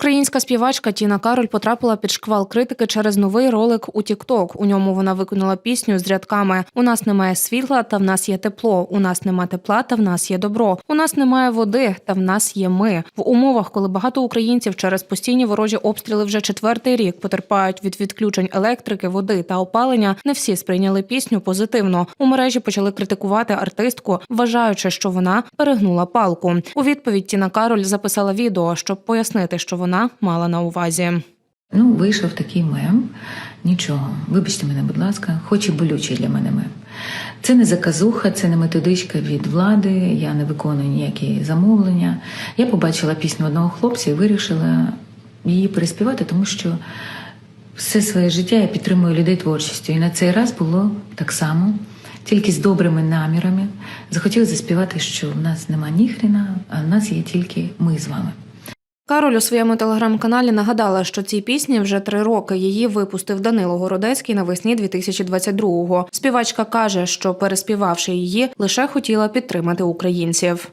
Українська співачка Тіна Кароль потрапила під шквал критики через новий ролик у TikTok. У ньому вона виконала пісню з рядками: У нас немає світла, та в нас є тепло. У нас немає тепла, та в нас є добро. У нас немає води, та в нас є ми. В умовах, коли багато українців через постійні ворожі обстріли вже четвертий рік потерпають від відключень електрики, води та опалення. Не всі сприйняли пісню позитивно. У мережі почали критикувати артистку, вважаючи, що вона перегнула палку. У відповідь Тіна Кароль записала відео, щоб пояснити, що вона мала на увазі. Ну, вийшов такий мем. Нічого, вибачте мене, будь ласка, хоч і болючий для мене мем. Це не заказуха, це не методичка від влади, я не виконую ніякі замовлення. Я побачила пісню одного хлопця і вирішила її переспівати, тому що все своє життя я підтримую людей творчістю. І на цей раз було так само, тільки з добрими намірами. Захотіла заспівати, що в нас нема ніхрена, а в нас є тільки ми з вами. Кароль у своєму телеграм-каналі нагадала, що цій пісні вже три роки її випустив Данило Городецький навесні 2022-го. Співачка каже, що переспівавши її, лише хотіла підтримати українців.